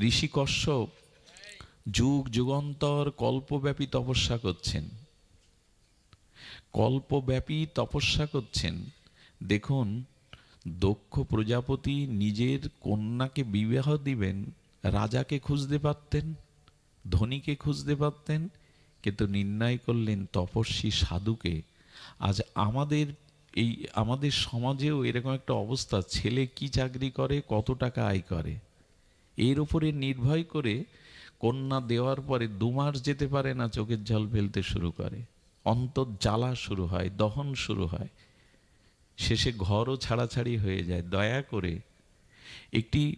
ঋষি কশ্যপ যুগ যুগান্তর কল্পব্যাপী তপস্যা করছেন। কল্পব্যাপী তপস্যা করছেন। দেখুন, দক্ষ প্রজাপতি নিজের কন্যাকে বিবাহ দিবেন, রাজাকে খুঁজতে পারতেন, ধনীকে খুঁজতে পারতেন, কিন্তু নির্ণয় করলেন তপস্বী সাধুকে, আজ আমাদের এই আমাদের সমাজেও এরকম একটা অবস্থা, ছেলে কি চাকরি করে, কত টাকা আয় করে? এর উপরে নির্ভয় করে কন্যা দেওয়ার পরে দু মাস যেতে পারে না, চোখের জল ফেলতে শুরু করে। অন্তর জ্বালা শুরু হয়, দহন শুরু হয়। শেষে ঘরও ছাড়াছাড়ি হয়ে যায়। দয়া করে একটি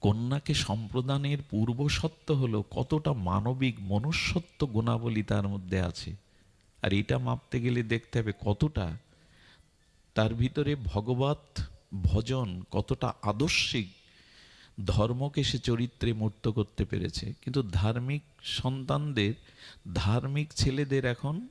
কন্যাকে সম্প্রদানের পূর্বসত্ত্ব হলো কতটা মানবিক মনুষ্যত্ব গুণাবলী তার মধ্যে আছে। আর এটা মাপতে গেলে দেখতে হবে কতটা তার ভিতরে ভগবত ভজন কতটা আদর্শিক, ধর্মকে সে চরিত্রে মূর্ত করতে পেরেছে। কিন্তু ধার্মিক সন্তানদের, ধার্মিক ছেলেদের এখন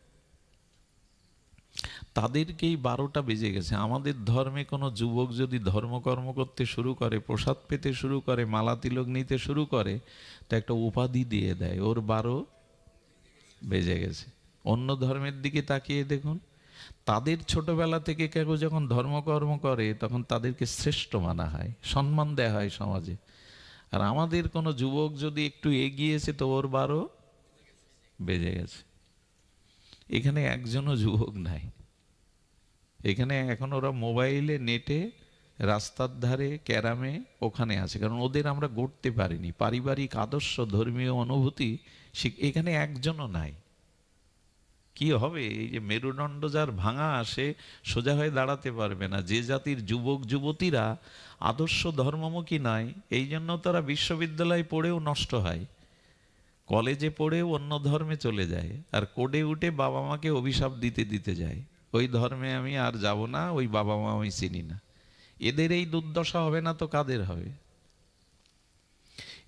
তাদেরকেই বারোটা বেজে গেছে। আমাদের ধর্মে কোনো যুবক যদি ধর্মকর্ম করতে শুরু করে, প্রসাদ পেতে শুরু করে, মালা তিলক নিতে শুরু করে, তো একটা উপাধি দিয়ে দেয়। ওর বারো বেজে গেছে। অন্য ধর্মের দিকে তাকিয়ে দেখুন। তাদের ছোটবেলা থেকে কেউ যখন ধর্মকর্ম করে, তখন তাদেরকে শ্রেষ্ঠ মানা হয়, সম্মান দেয়া হয় সমাজে। আর আমাদের কোনো যুবক যদি একটু এগিয়েছে তো ওর বারো বেজে গেছে। এখানে একজনও যুবক নাই। এখানে এখন ওরা মোবাইলে, নেটে, রাস্তার ধারে, ক্যারামে ওখানে আছে। কারণ ওদের আমরা গড়তে পারিনি। পারিবারিক আদর্শ, ধর্মীয় অনুভূতি এখানে একজনও নাই। কি হবে? এই যে মেরুদণ্ড যার ভাঙা আসে সোজা হয়ে দাঁড়াতে পারবে না। যে জাতির যুবক, যুবতীরা আদর্শ ধর্মমুখী নয়, এই জন্য তারা বিশ্ববিদ্যালয়ে পড়েও নষ্ট হয়। কলেজে পড়েও অন্য ধর্মে চলে যায় আর কোডে উঠে বাবা মাকে অভিশাপ দিতে দিতে যায়। ওই ধর্মে আমি আর যাব না, ওই বাবা মা আমি চিনি না। এদের এই দুর্দশা হবে না তো কাদের হবে?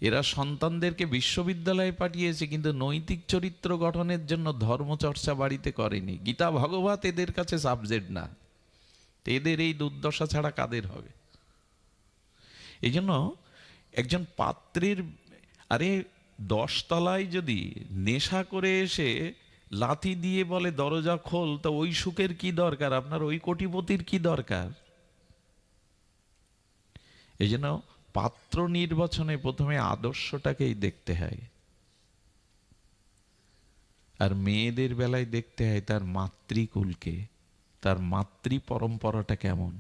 এরা সন্তানদেরকে বিশ্ববিদ্যালয়ে পাঠিয়েছে, কিন্তু নৈতিক চরিত্র গঠনের জন্য ধর্মচর্চা বাড়িতে করেনি। গীতা ভগবত এদের কাছে সাবজেক্ট না। এদের এই দুর্দশা ছাড়া কাদের হবে? এই জন্য একজন পাত্রের, আরে দশতলায় যদি নেশা করে এসে লাথি দিয়ে বলে, দরজা খোল, তা ওই সুখের কি দরকার? আপনার ওই কোটিপতির কি দরকার? এই জন্য পাত্র নির্বাচনে প্রথমে আদর্শটাকেই দেখতে হয়। আর মেয়েদের বেলায় দেখতে হয় তার মাতৃকুলকে, তার মাতৃ পরম্পরাটা কেমন?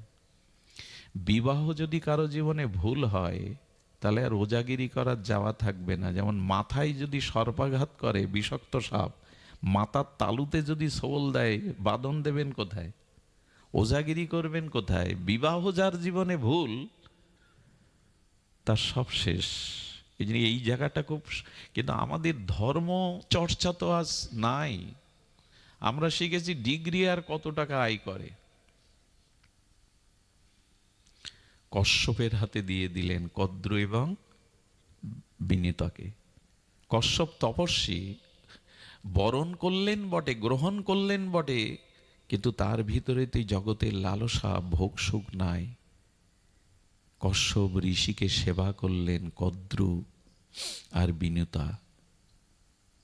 বিবাহ যদি কারও জীবনে ভুল হয়, তাহলে আর ওজাগিরি করার যাওয়া থাকবে না। যেমন মাথায় যদি সর্পাঘাত করে, বিষাক্ত সাপ, মাথার তালুতে যদি সোল দেয়, বাদন দেবেন কোথায়? ওজাগিরি করবেন কোথায়? বিবাহ যার জীবনে ভুল তার সব শেষ। এই জন্য এই জায়গাটা খুব কিন্তু আমাদের ধর্ম চর্চা তো আজ নাই। আমরা শিখেছি ডিগ্রি আর কত টাকা আয় করে। কশ্যপের হাতে দিয়ে দিলেন কদ্র এবং বিনীতকে। কশ্যপ তপস্বী, বরণ করলেন বটে, গ্রহণ করলেন বটে, কিন্তু তার ভিতরে তো জগতের লালসা ভোগ সুখ নাই। কশ্যপ ঋষিকে সেবা করলেন কদ্রু আর বিনতা।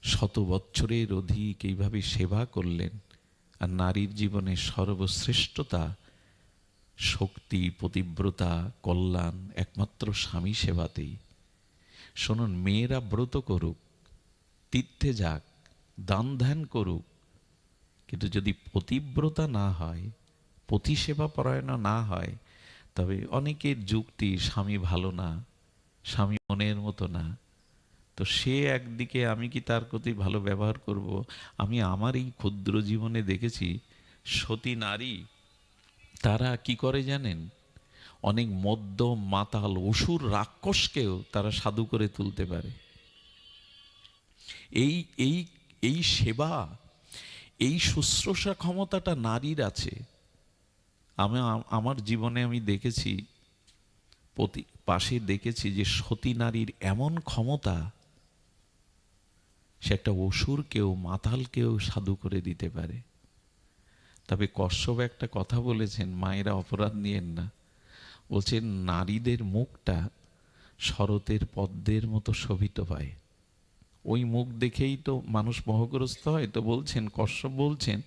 শত বৎসরের অধিক এইভাবে সেবা করলেন আর নারীর জীবনে সর্বশ্রেষ্ঠতা, শক্তি, পতিব্রতা, কল্যাণ একমাত্র স্বামী সেবাতেই। শুনুন, মেয়েরা ব্রত করুক, তীর্থে যাক, দান ধ্যান করুক, কিন্তু যদি পতিব্রতা না হয়, পতিসেবা পরায়ণ না হয় তবে অনেকের যুক্তি, স্বামী ভালো না, স্বামী মনের মতো না। তো সে একদিকে, আমি কি তার প্রতি ভালো ব্যবহার করব? আমি আমার এই ক্ষুদ্র জীবনে দেখেছি, সতী নারী, তারা কি করে জানেন? অনেক মদ্য, মাতাল, অসুর রাক্ষসকেও তারা সাধু করে তুলতে পারে। এই এই এই সেবা, এই শুশ্রূষা ক্ষমতাটা নারীর আছে। আমি আমার জীবনে আমি দেখেছি, প্রতি পাশে দেখেছি যে সতী নারীর এমন ক্ষমতা, সে একটা অসুরকেও, মাতালকেও সাধু করে দিতে পারে। তবে কশ্যপ একটা কথা বলেছেন, মায়েরা অপরাধ নিয়েন না। বলছেন নারীদের মুখটা শরতের পদ্মের মতো শোভিত হয়। ওই মুখ দেখেই তো মানুষ মোহগ্রস্ত হয়। তো বলছেন, কশ্যপ বলছেন,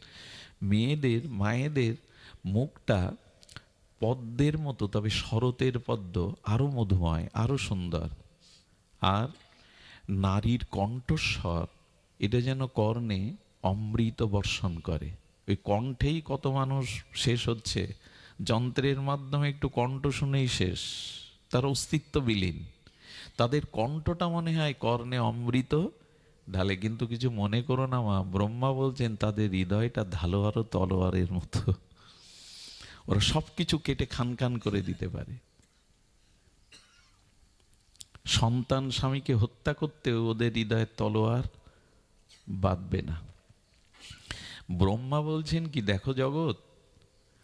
মেয়েদের, মায়েদের মুখটা পদ্মের মতো, তবে শরতের পদ্ম আরও মধুময়, আরও সুন্দর। আর নারীর কণ্ঠস্বর, এটা যেন কর্ণে অমৃত বর্ষণ করে। ওই কণ্ঠেই কত মানুষ শেষ হচ্ছে, যন্ত্রের মাধ্যমে একটু কণ্ঠ শুনেই শেষ। তার অস্তিত্ব বিলীন। তাদের কণ্ঠটা মনে হয় কর্ণে অমৃত। ঢালে কিন্তু কিছু মনে করো না মা, ব্রহ্মা বলছেন, তাদের হৃদয়টা ধালোয়ারও তলোয়ারের মতো। ওরা সব কিছু কেটে খান খান করে দিতে পারে। সন্তান স্বামীকে হত্যা করতেও ওদের হৃদয়ের তলোয়ার বাঁধবে না। ব্রহ্মা বলছেন কি, দেখো জগৎ।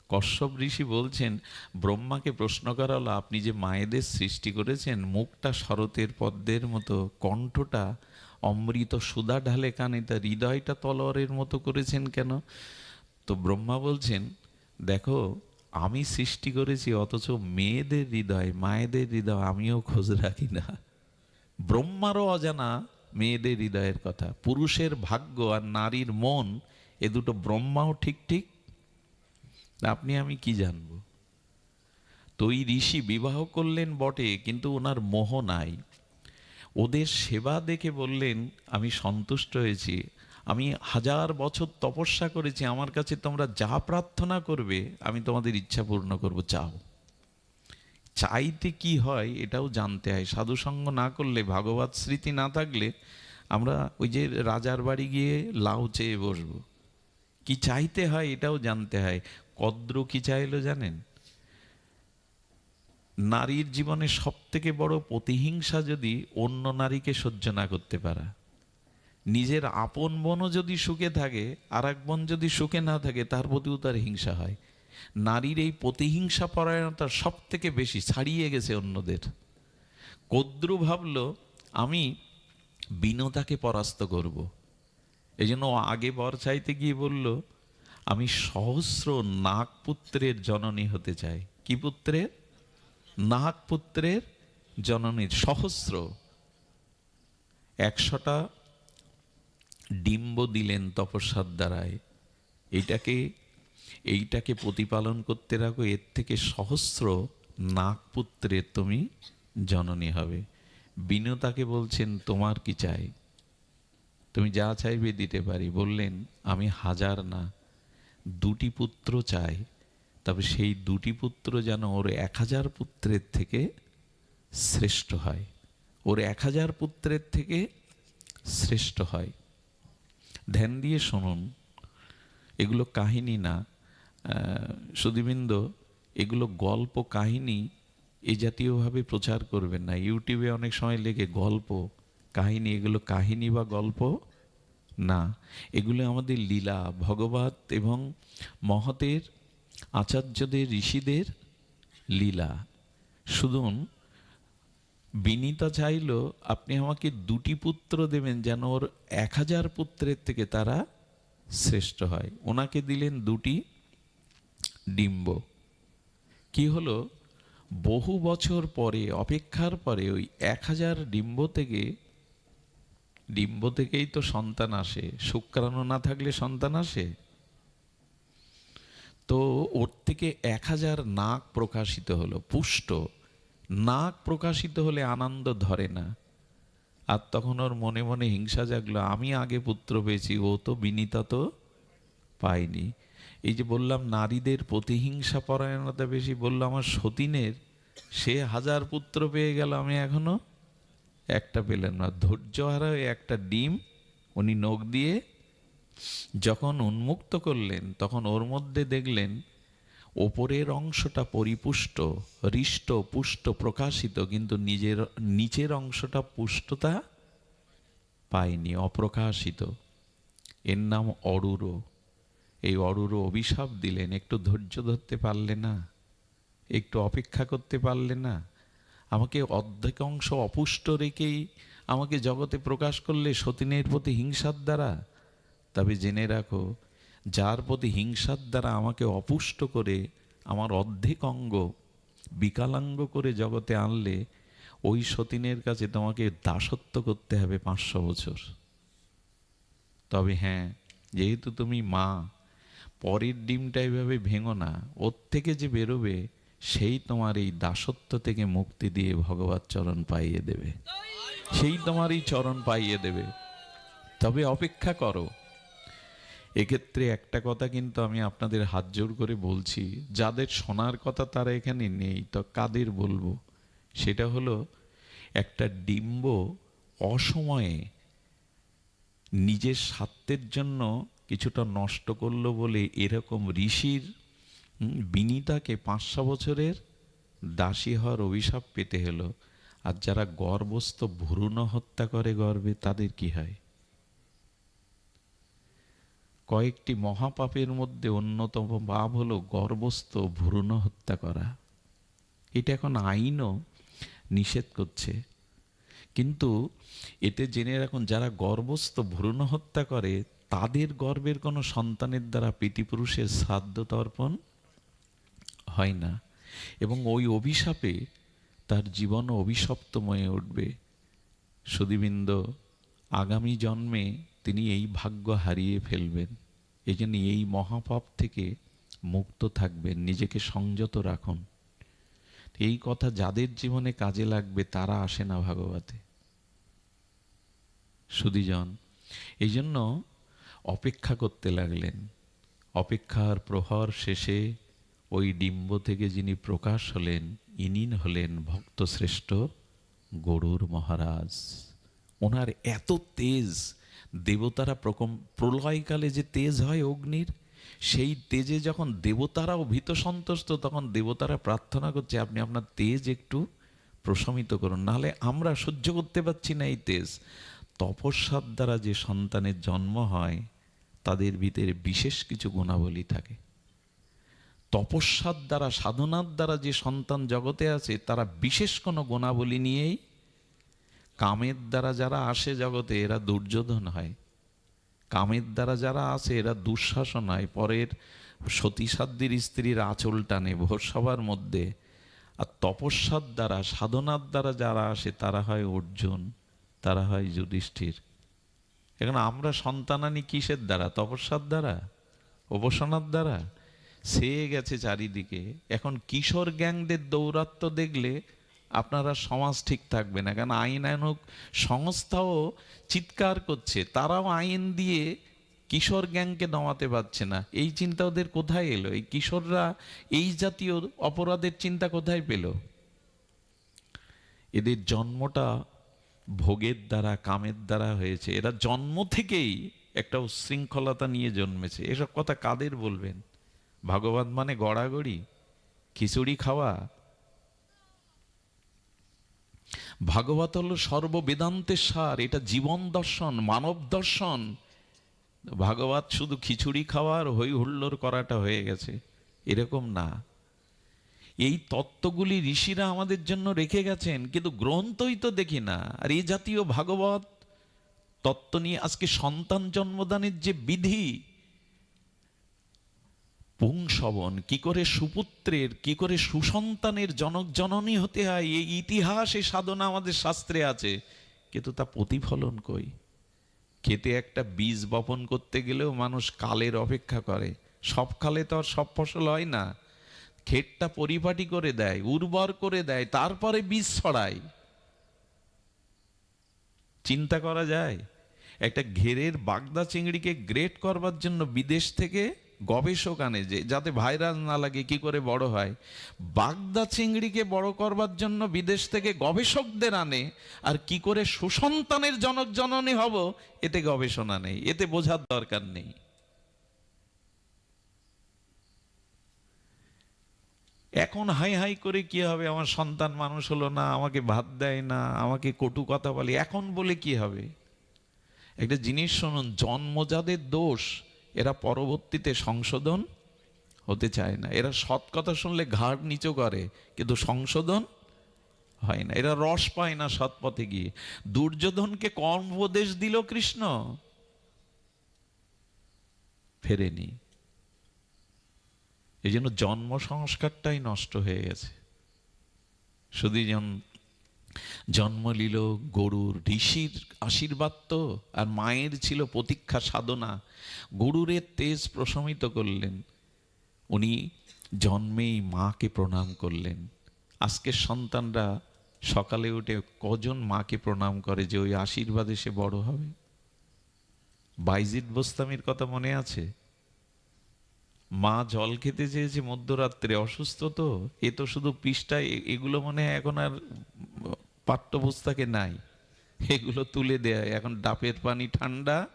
কশ্যপ ঋষি বলছেন, ব্রহ্মাকে প্রশ্ন করা হলো, আপনি যে মায়েদের সৃষ্টি করেছেন, মুখটা শরতের পদ্মের মতো, কণ্ঠটা অমৃত সুদা ঢালে কানে তার হৃদয়টা তলোয়ারের মতো করেছেন কেন? তো ব্রহ্মা বলছেন, দেখো আমি সৃষ্টি করেছি, অথচ মেয়েদের হৃদয়, মায়েদের হৃদয় আমিও খোঁজ রাখি না। ব্রহ্মারও অজানা মেয়েদের হৃদয়ের কথা। পুরুষের ভাগ্য আর নারীর মন, এ দুটো ব্রহ্মাও ঠিক ঠিক? আপনি, আমি কি জানব? তো এই ঋষি বিবাহ করলেন বটে, কিন্তু ওনার মোহ নাই। ওদের সেবা দেখে বললেন, আমি সন্তুষ্ট হয়েছি। আমি হাজার বছর তপস্যা করেছি, আমার কাছে তোমরা যা প্রার্থনা করবে, আমি তোমাদের ইচ্ছা পূর্ণ করব, চাও। চাইতে কি হয় এটাও জানতে হয়। সাধুসঙ্গ না করলে, ভাগবত স্মৃতি না থাকলে, আমরা ওই যে রাজার বাড়ি গিয়ে লাউ চেয়ে বসবো। কি চাইতে হয় এটাও জানতে হয়। কদ্র কি চাইলো জানেন? নারীর জীবনে সব থেকে বড় প্রতিহিংসা যদি অন্য নারীকে সহ্য না করতে পারা। নিজের আপন বনও যদি সুখে থাকে আর এক বোন যদি সুখে না থাকে, তার প্রতিও তার হিংসা হয়। নারীর এই প্রতিহিংসা পরায়ণতা সব থেকে বেশি ছাড়িয়ে গেছে অন্যদের। কদ্রু ভাবল, আমি বিনতাকে পরাস্ত করব। এই জন্য আগে বর চাইতে গিয়ে বলল, আমি সহস্র নাগপুত্রের জননী হতে চাই। কি পুত্রের? নাগপুত্রের জননীর সহস্র। একশোটা ডিম্ব দিলেন তপস্যার দ্বারায়। এইটাকে এইটাকে প্রতিপালন করতে রাখো, এর থেকে সহস্র নাগপুত্রের তুমি জননী হবে। বিনতাকে বলছেন, তোমার কি চাই? তুমি যা চাইবে দিতে পারি। বললেন, আমি হাজার না, দুটি পুত্র চাই। তবে সেই দুটি পুত্র যেন ওর এক হাজার পুত্রের থেকে শ্রেষ্ঠ হয়। ওর এক হাজার পুত্রের থেকে শ্রেষ্ঠ হয়। ধ্যান দিয়ে শুনুন, এগুলো কাহিনী না। সুদীবৃন্দ এগুলো গল্প কাহিনী, এ জাতীয়ভাবে প্রচার করবেন না। ইউটিউবে অনেক সময় লেগে গল্প, কাহিনী, এগুলো কাহিনী বা গল্প না। এগুলো আমাদের লীলা, ভগবত এবং মহতের, আচার্যদের, ঋষিদের লীলা। শুধুন বিনীতা চাইল, আপনি আমাকে দুটি পুত্র দেবেন যেন ওর এক হাজার পুত্রের থেকে তারা শ্রেষ্ঠ হয়। ওনাকে দিলেন দুটি ডিম্ব। কি হলো? বহু বছর পরে, অপেক্ষার পরে ওই এক হাজার ডিম্ব থেকে, ডিম্ব থেকেই তো সন্তান আসে। শুক্রাণু না থাকলে সন্তান আসে? তো ওর থেকে এক হাজার নাক প্রকাশিত হলো, পুষ্ট। নাক প্রকাশিত হলে আনন্দ ধরে না। আর তখন ওর মনে মনে হিংসা জাগলো, আমি আগে পুত্র পেয়েছি, ও তো বিনীতা তো পাইনি। এই যে বললাম, নারীদের প্রতিহিংসা পরায়ণতা বেশি, বলল, আমার সতীনের, সে হাজার পুত্র পেয়ে গেল, আমি এখনও একটা পেলেন না। ধৈর্য হারা একটা ডিম উনি নখ দিয়ে যখন উন্মুক্ত করলেন, তখন ওর মধ্যে দেখলেন ওপরের অংশটা পরিপুষ্ট, হৃষ্ট, পুষ্ট, প্রকাশিত, কিন্তু নিজের, নিচের অংশটা পুষ্টতা পায়নি, অপ্রকাশিত। এর নাম অরুর। এই অরুর অভিশাপ দিলেন, একটু ধৈর্য ধরতে পারলে না, একটু অপেক্ষা করতে পারলে না। আমাকে অর্ধেক অংশ অপুষ্ট রেখেই আমাকে জগতে প্রকাশ করলে সতীনের প্রতি হিংসার দ্বারা। তবে জেনে রাখো যার প্রতি হিংসার দ্বারা আমাকে অপুষ্ট করে, আমার অর্ধেক অঙ্গ বিকালাঙ্গ করে জগতে আনলে, ওই সতীনের কাছে তোমাকে দাসত্ব করতে হবে পাঁচশো বছর। তবে হ্যাঁ যেহেতু তুমি মা, পরের ডিমটা এভাবে ভেঙো না, ওর থেকে যে বেরোবে, সেই তোমার এই দাসত্ব থেকে মুক্তি দিয়ে ভগবত চরণ পাইয়ে দেবে। সেই তোমার এই চরণ পাইয়ে দেবে। তবে অপেক্ষা করো এক্ষেত্রে একটা কথা কিন্তু আমি আপনাদের হাত জোর করে বলছি, যাদের শোনার কথা তারা এখানে নেই, তো কাদের বলব? সেটা হলো একটা ডিম্ব অসময়ে নিজের স্বার্থের জন্য কিছুটা নষ্ট করল বলে এরকম ঋষির বিনিতাকে পাঁচশো বছরের দাসী হওয়ার অভিশাপ পেতে হলো। আর যারা গর্বস্থ ভ্রূণ হত্যা করে গর্বে তাদের কি হয়? কয়েকটি মহাপাপের মধ্যে অন্যতম পাপ হলো গর্ভস্থ ভ্রূণ হত্যা করা। এটা এখন আইনও নিষেধ করছে। কিন্তু এতে জেনে রাখুন, যারা গর্ভস্থ ভ্রূণ হত্যা করে, তাদের গর্বের কোনো সন্তানের দ্বারা পিতৃপুরুষের শ্রাদ্ধ তর্পণ হয় না। এবং ওই অভিশাপে তার জীবন অভিশপ্তময়ে উঠবে। সুদীবৃন্দ, আগামী জন্মে তিনি এই ভাগ্য হারিয়ে ফেলবেন। এই জন্য এই মহাপাপ থেকে মুক্ত থাকবেন, নিজেকে সংযত রাখুন। এই কথা যাদের জীবনে কাজে লাগবে, তারা আসে না ভাগবতে। সুদীজন এই জন্য অপেক্ষা করতে লাগলেন। অপেক্ষার প্রহর শেষে ওই ডিম্ব থেকে যিনি প্রকাশ হলেন, ইনি হলেন ভক্তশ্রেষ্ঠ গরুর মহারাজ। ওনার এত তেজ দেবতারা প্রকম প্রলয়কালে যে তেজ হয় অগ্নির, সেই তেজে যখন দেবতারাও ভীত সন্তুষ্ট, তখন দেবতারা প্রার্থনা করছে, আপনি আপনার তেজ একটু প্রশমিত করুন, নাহলে আমরা সহ্য করতে পারছি না এই তেজ। তপস্যার দ্বারা যে সন্তানের জন্ম হয়, তাদের ভিতরে বিশেষ কিছু গুণাবলী থাকে। তপস্যার দ্বারা, সাধনার দ্বারা যে সন্তান জগতে আছে, তারা বিশেষ কোনো গুণাবলী নিয়েই কামের দ্বারা যারা আসে জগতে, এরা দুর্যোধন হয়। কামের দ্বারা যারা আসে, এরা দুঃশাসন হয়। পরের সতীসাধ্যের স্ত্রীর আঁচল টানে ভোরসভার মধ্যে। আর তপস্যার দ্বারা, সাধনার দ্বারা যারা আসে, তারা হয় অর্জুন, তারা হয় যুধিষ্ঠির। এখন আমরা সন্তানানি কিসের দ্বারা? তপস্যার দ্বারা? উপাসনার দ্বারা? সে গেছে চারিদিকে। এখন কিশোর গ্যাংদের দৌরাত্ম দেখলে আপনারা সমাজ ঠিক থাকবে না, কারণ আইনানুক সংস্থাও চিৎকার করছে, তারাও আইন দিয়ে কিশোর গ্যাংকে দমাতে পারছে না। এই চিন্তা ওদের কোথায় এলো? এই কিশোররা এই জাতীয় অপরাধের চিন্তা কোথায় পেল? এদের জন্মটা ভোগের দ্বারা, কামের দ্বারা হয়েছে। এরা জন্ম থেকেই একটা উশৃঙ্খলতা নিয়ে জন্মেছে। এসব কথা কাদের বলবেন? ভাগবত মানে গড়াগড়ি? খিচুড়ি খাওয়া? ভাগবত হলো সর্ববেদান্তের সার, এটা জীবন দর্শন, মানব দর্শন। ভাগবত শুধু খিচুড়ি খাওয়ার হই হুল্লোড় করাটা হয়ে গেছে, এরকম না। এই তত্ত্বগুলি ঋষিরা আমাদের জন্য রেখে গেছেন, কিন্তু গ্রন্থই তো দেখি না। আর এই জাতীয় ভাগবত তত্ত্ব নিয়ে আজকে সন্তান জন্মদানের যে বিধি পুংসবন কি করে সুপুত্রের, কি করে সুসন্তানের জনক জননী হতে হয়? এই ইতিহাস এই সাধনা আমাদের শাস্ত্রে আছে। কিন্তু তা প্রতিফলন কই? খেতে একটা বীজ বপন করতে গেলেও মানুষ কালের অপেক্ষা করে। সব কালে তো আর সব ফসল হয় না। ক্ষেতটা পরিপাটি করে দেয়, উর্বর করে দেয়, তারপরে বীজ ছড়ায়। চিন্তা করা যায়? একটা ঘেরের বাগদা চিংড়িকে গ্রেট করবার জন্য বিদেশ থেকে গবেষক আনে যে, যাতে ভাইরাস না লাগে, কি করে বড় হয়? বাগদা চিংড়িকে বড় করবার জন্য বিদেশ থেকে গবেষকদের আনে, আর কি করে সুসন্তানের জনক জননী হব, এতে গবেষণা নেই, এতে বোঝার দরকার নেই। এখন হাই হাই করে কি হবে? আমার সন্তান মানুষ হলো না, আমাকে ভাত দেয় না, আমাকে কটু কথা বলে, এখন বলে কি হবে? একটা জিনিস শুনুন জন্মজাদের দোষ এরা পরবর্তীতে সংশোধন হতে চায় না। এরা সৎ কথা শুনলে ঘাড় নিচু করে, কিন্তু সংশোধন হয় না। এরা রস পায় না সৎ পথে গিয়ে। দুর্যোধনকে কম উপদেশ দিল কৃষ্ণ ফেরেনি। এই জন্য জন্ম সংস্কারটাই নষ্ট হয়ে গেছে। সুদীজন জন্ম নিল গরুর ঋষির আশীর্বাদ তো, আর মায়ের ছিল প্রতীক্ষা সাধনা। গরুরের তেজ প্রশমিত করলেন। উনি জন্মেই মাকে প্রণাম করলেন। আজকের সন্তানরা সকালে উঠে কজন মাকে প্রণাম করে যে ওই আশীর্বাদে সে বড় হবে? বাইজিদ বোস্তামির কথা মনে আছে? মা জল খেতে চেয়েছে মধ্যরাত্রে, অসুস্থ তো? এ তো শুধু এ- এগুলো মনে হয় এখন আর পাঠ্যপুস্তকে নাই। এগুলো তুলে দেয়, এখন ডাবের পানি ঠান্ডা,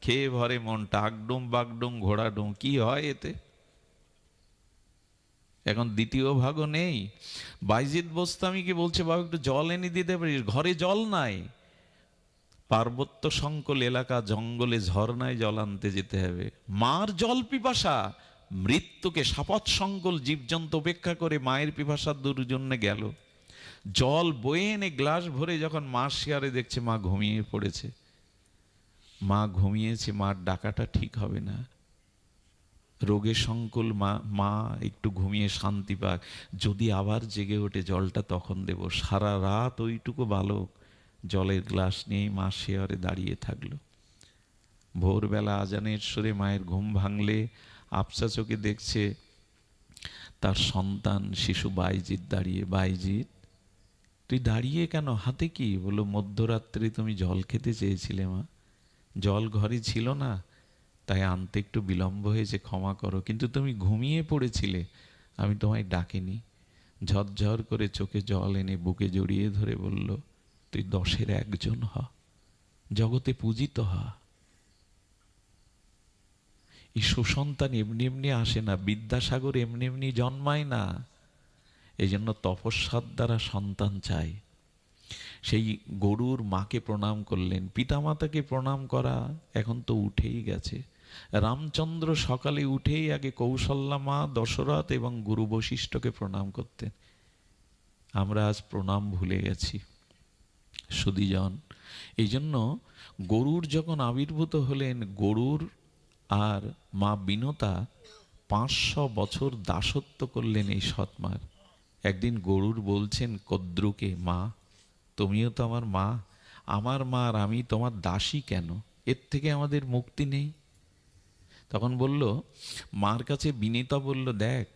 খেয়ে ভরে মনটা, আগডুম বাগডুম ঘোড়াডুম, কি হয় এতে? এখন দ্বিতীয় ভাগও নেই। বাইজিদ বোস্তামিকে বলছে, বাবা, একটু জল এনে দিতে পারিস? ঘরে জল নাই। পার্বত্য সংকল এলাকা, জঙ্গলে ঝর্ণায় জল আনতে যেতে হবে। মার জল পিপাসা মৃত্যুকে সাপত সংকল জীবজন্তু উপেক্ষা করে মায়ের পিপাসার দূর জন্য গেল। জল বয়ে এনে গ্লাস ভরে যখন মা শিয়ারে দেখছে, মা ঘুমিয়ে পড়েছে। মা ঘুমিয়েছে, মার ডাকাটা ঠিক হবে না। রোগে সংকুল মা মা একটু ঘুমিয়ে শান্তি পাক। যদি আবার জেগে ওঠে, জলটা তখন দেব। সারা রাত ওইটুকু বালক জলের গ্লাস নিয়েই মা শেয়ারে দাঁড়িয়ে থাকল। ভোরবেলা আজানের সুরে মায়ের ঘুম ভাঙলে আবসা চোখে দেখছে? তার সন্তান শিশু বাইজিৎ দাঁড়িয়ে, বাইজিৎ, তুই দাঁড়িয়ে কেন? হাতে কি? বলো মধ্যরাত্রে তুমি জল খেতে চেয়েছিলে মা। জল ঘরে ছিল না, তাই আনতে একটু বিলম্ব হয়েছে, ক্ষমা করো। কিন্তু তুমি ঘুমিয়ে পড়েছিলে, আমি তোমায় ডাকিনি। ঝরঝর করে চোখে জল এনে বুকে জড়িয়ে ধরে বলল, তুই দশের একজন হ, জগতে পূজিত হ। এই সুসন্তান এমনি এমনি আসে না, বিদ্যাসাগর এমনি এমনি জন্মায় না। এই জন্য তপস্যার দ্বারা সন্তান চাই সেই গরুর মাকে প্রণাম করলেন, পিতামাতাকে প্রণাম করা এখন তো উঠেই গেছে। রামচন্দ্র সকালে উঠেই আগে কৌশল্যা মা, দশরথ এবং গুরু বশিষ্ঠকে প্রণাম করতেন। আমরা আজ প্রণাম ভুলে গেছি সুদীজন এই জন্য গরুর যখন আবির্ভূত হলেন, গরুর আর মা বিনতা পাঁচশো বছর দাসত্ব করলেন এই সৎমার। একদিন গরুর বলছেন, কদ্রুকে, মা, তুমিও তো আমার মা। আমার মা আর আমি তোমার দাসী কেন? এর থেকে আমাদের মুক্তি নেই। তখন বলল, মার কাছে বিনীতা বলল, দেখ,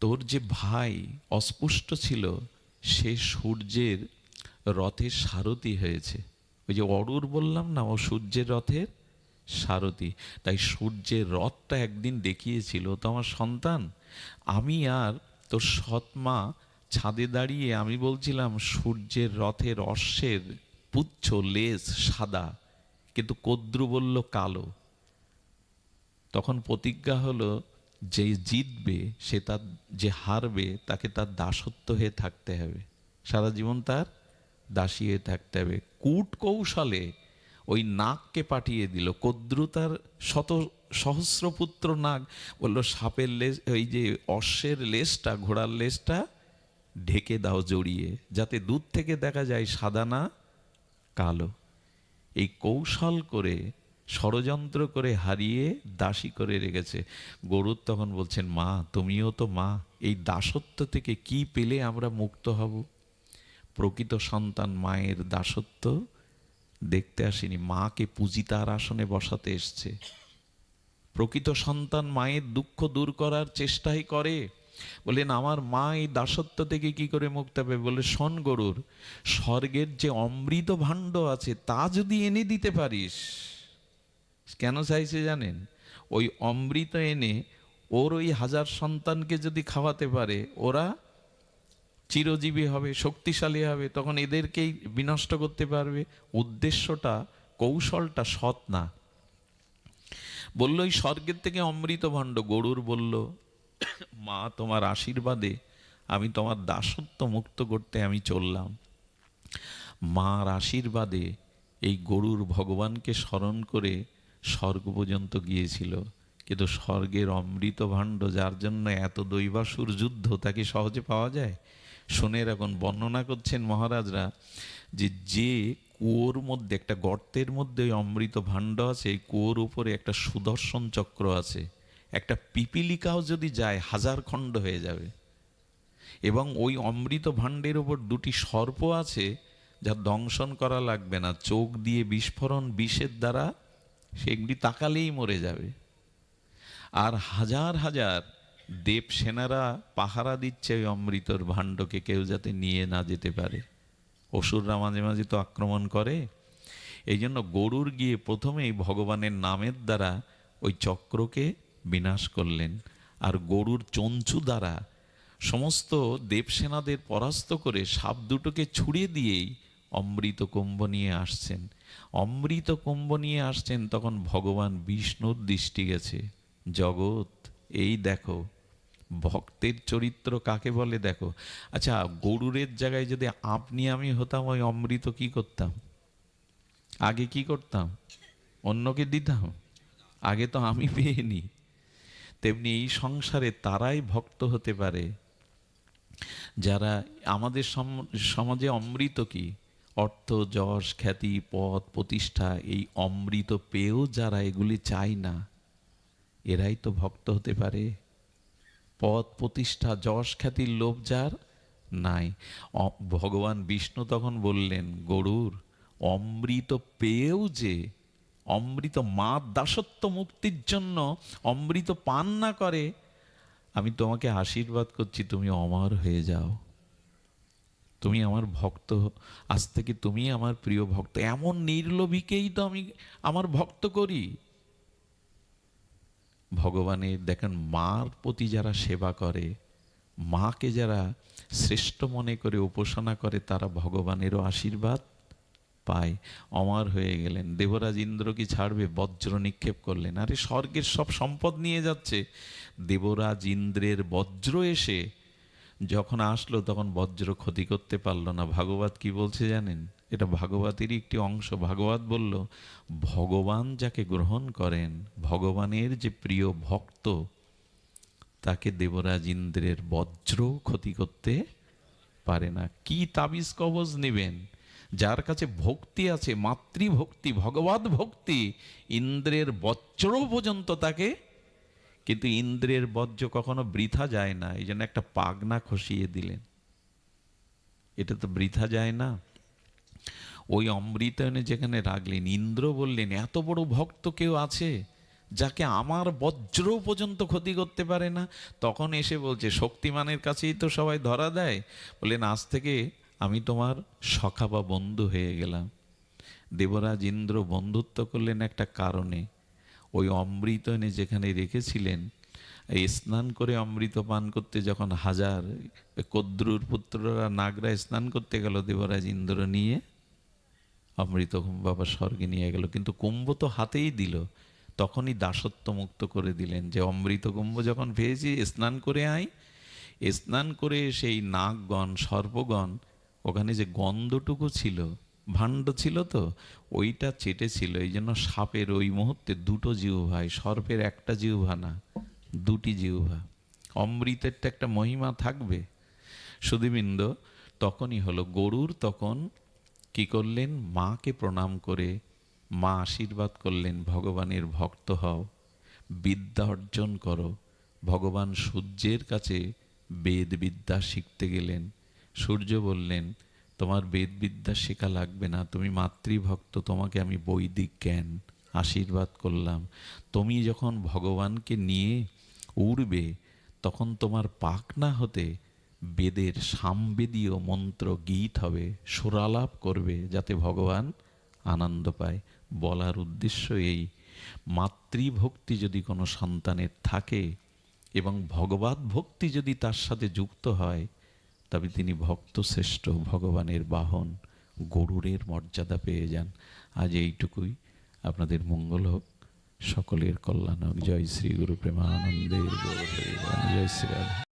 তোর যে ভাই অস্পুষ্ট ছিল, সে সূর্যের রথের সারথি হয়েছে। ওই যে অরুর বললাম না, ও সূর্যের রথের? সারথি। তাই সূর্যের রথটা একদিন দেখিয়েছিল, তো আমার সন্তান, আমি আর তোর সৎমা ছাদে দাঁড়িয়ে আমি বলছিলাম, সূর্যের রথের অশ্বের পুচ্ছ লেজ সাদা, কিন্তু কদ্রু বলল, কালো। তখন প্রতিজ্ঞা হলো, যে জিতবে, সে তার, যে হারবে, তাকে তার দাসত্ব হয়ে থাকতে হবে। সারা জীবন তার দাসী হয়ে থাকতে হবে। কূট কৌশলে ওই নাগকে পাঠিয়ে দিল। কদ্রু তার শত সহস্রপুত্র নাগ বলল, সাপের লেজ, ওই যে অশ্বের লেজটা, ঘোড়ার লেজটা ঢেকে দাও জড়িয়ে, যাতে দূর থেকে দেখা যায় সাদা না কালো। এই কৌশল করে, ষড়যন্ত্র করে হারিয়ে দাসী করে রেখেছে। গরুর তখন বলছেন, মা, তুমিও তো মা, এই দাসত্ব থেকে কি পেলে আমরা মুক্ত হব? প্রকৃত সন্তান মায়ের দাসত্ব দেখতে আসেনি। মাকে পূজিতার আসনে বসাতে এসছে। প্রকৃত সন্তান মায়ের দুঃখ দূর করার চেষ্টাই করে। বললেন, আমার মা এই দাসত্ব থেকে কি করে মুক্ত হবে বলে শোন গরুর, স্বর্গের যে অমৃত ভাণ্ড আছে, তা যদি এনে দিতে পারিস, কেন চাইছে জানেন? ওই অমৃত এনে ওর ওই হাজার সন্তানকে যদি খাওয়াতে পারে, ওরা চিরজীবী হবে, শক্তিশালী হবে, তখন এদেরকেই বিনষ্ট করতে পারবে। উদ্দেশ্যটা, কৌশলটা সৎ না। বলল ওই স্বর্গের থেকে অমৃত ভাণ্ড। গরুর বলল, মা, তোমার আশীর্বাদে আমি তোমার দাসত্ব মুক্ত করতে আমি চললাম। মার আশীর্বাদে এই গরুর ভগবানকে স্মরণ করে স্বর্গ পর্যন্ত গিয়েছিল। কিন্তু স্বর্গের অমৃত ভাণ্ড, যার জন্য এত দৈবাসুর যুদ্ধ, তাকে সহজে পাওয়া যায়? শুনে এখন বর্ণনা করছেন মহারাজরা যে যে কুয়োর মধ্যে, একটা গর্তের মধ্যে অমৃত ভাণ্ড আছে, এই কুয়োর উপরে একটা সুদর্শন চক্র আছে। একটা পিপিলিকাও যদি যায়, হাজার খণ্ড হয়ে যাবে। এবং ওই অমৃত ভাণ্ডের ওপর দুটি সর্প আছে, যা দংশন করা লাগবে না। চোখ দিয়ে বিস্ফোরণ বিষের দ্বারা সেগুলি তাকালেই মরে যাবে। আর হাজার হাজার দেব সেনারা পাহারা দিচ্ছে ওই অমৃতর ভাণ্ডকে, কেউ যাতে নিয়ে না যেতে পারে। অসুররা মাঝে মাঝে তো আক্রমণ করে। এই জন্য গরুর গিয়ে প্রথমেই ভগবানের নামের দ্বারা ওই চক্রকে বিনাশ করলেন। আর গরুর চঞ্চু দ্বারা সমস্ত দেবসেনাদের পরাস্ত করে সাপ দুটোকে ছুড়ে দিয়েই অমৃত কুম্ভ নিয়ে আসছেন। অমৃত কুম্ভ নিয়ে আসছেন, তখন ভগবান বিষ্ণুর দৃষ্টি গেছে। জগৎ এই দেখো, ভক্তের চরিত্র কাকে বলে দেখো? আচ্ছা গরুরের জায়গায় যদি আপনি আমি হতাম, ওই অমৃত কি করতাম? আগে কি করতাম? অন্যকে দিতাম? আগে তো আমি পেয়ে নি তেমনি এই সংসারে তারাই ভক্ত হতে পারে। যারা আমাদের সম- সমাজে অমৃত কি? অর্থ, যশ, খ্যাতি পদ প্রতিষ্ঠা, এই অমৃত পেয়েও যারা এগুলি চায় না এরাই তো ভক্ত হতে পারে। পদ প্রতিষ্ঠা, যশ খ্যাতির লোভ যার নাই। ভগবান বিষ্ণু তখন বললেন, গরুর অমৃত পেয়েও যে, অমৃত মা দাসত্ব মুক্তির জন্য অমৃত পান না করে, আমি তোমাকে আশীর্বাদ করছি, তুমি অমর হয়ে যাও। তুমি আমার ভক্ত, আজ থেকে তুমি আমার প্রিয় ভক্ত। এমন নির্লোভীকেই তো আমি আমার ভক্ত করি। ভগবানের দেখেন মার প্রতি যারা সেবা করে, মাকে যারা শ্রেষ্ঠ মনে করে উপাসনা করে, তারা ভগবানেরও আশীর্বাদ পায়। অমর হয়ে গেলেন। দেবরাজ ইন্দ্র কি ছাড়বে? বজ্র নিক্ষেপ করলেন। আরে স্বর্গের সব সম্পদ নিয়ে যাচ্ছে। দেবরাজ ইন্দ্রের বজ্র এসে যখন আসলো, তখন বজ্র ক্ষতি করতে পারল না। ভাগবত কি বলছে জানেন? এটা ভাগবতেরই একটি অংশ। ভাগবত বলল, ভগবান যাকে গ্রহণ করেন, ভগবানের যে প্রিয় ভক্ত, তাকে দেবরাজ ইন্দ্রের বজ্র ক্ষতি করতে পারে না। কি তাবিজ কবজ নেবেন? যার কাছে ভক্তি আছে, মাতৃভক্তি, ভগবত ভক্তি, ইন্দ্রের বজ্র পর্যন্ত তাকে, কিন্তু ইন্দ্রের বজ্র কখনো বৃথা যায় না। এই জন্য একটা পাগনা খসিয়ে দিলেন। এটা তো বৃথা যায় না। ওই অমৃতায়নে যেখানে রাখলেন ইন্দ্র বললেন, এত বড় ভক্ত কেউ আছে যাকে আমার বজ্র পর্যন্ত ক্ষতি করতে পারে না? তখন এসে বলছে, শক্তিমানের কাছেই তো সবাই ধরা দেয়। বললেন, আজ থেকে আমি তোমার সখা বা বন্ধু হয়ে গেলাম। দেবরাজ ইন্দ্র বন্ধুত্ব করলেন একটা কারণে। ওই অমৃত এনে যেখানে রেখেছিলেন, এই স্নান করে অমৃত পান করতে যখন হাজার কদ্রুর পুত্ররা নাগরা স্নান করতে গেল, দেবরাজ ইন্দ্র নিয়ে অমৃত আবার স্বর্গে নিয়ে গেল। কিন্তু কুম্ভ তো হাতেই দিল। তখনই দাসত্ব মুক্ত করে দিলেন যে অমৃত কুম্ভ যখন পেয়েছি স্নান করে আই স্নান করে সেই নাগগণ সর্পগণ ওখানে যে গন্ধটুকু ছিল, ভাণ্ড ছিল তো, ওইটা চেটেছিল এই জন্য সাপের ওই মুহূর্তে দুটো জিহ্বায় সর্পের একটা জিহ্বা না, দুটি জিহ্বা। অমৃতের তো একটা মহিমা থাকবে। সুদীবৃন্দ তখনই হলো গরুর তখন কি করলেন? মাকে প্রণাম করে মা আশীর্বাদ করলেন, ভগবানের ভক্ত হও, বিদ্যা অর্জন করো। ভগবান সূর্যের কাছে বেদ বিদ্যা শিখতে গেলেন। সূর্য বললেন, তোমার বেদ বিদ্যা শেখা লাগবে না, তুমি মাতৃভক্ত, তোমাকে আমি বৈদিক জ্ঞান আশীর্বাদ করলাম। তুমি যখন ভগবানকে নিয়ে উড়বে, তখন তোমার পাক না হতে বেদের সামবেদীয় মন্ত্র গীত হবে, সুরালাপ করবে যাতে ভগবান আনন্দ পায়। বলার উদ্দেশ্য এই, মাতৃভক্তি যদি কোনো সন্তানের থাকে এবং ভগবত ভক্তি যদি তার সাথে যুক্ত হয়, তবে তিনি ভক্ত শ্রেষ্ঠ, ভগবানের বাহন, গরুরের মর্যাদা পেয়ে যান। আজ এইটুকুই। আপনাদের মঙ্গল হোক। সকলের কল্যাণ হোক। জয় শ্রী গুরু প্রেমানন্দের। জয় শ্রী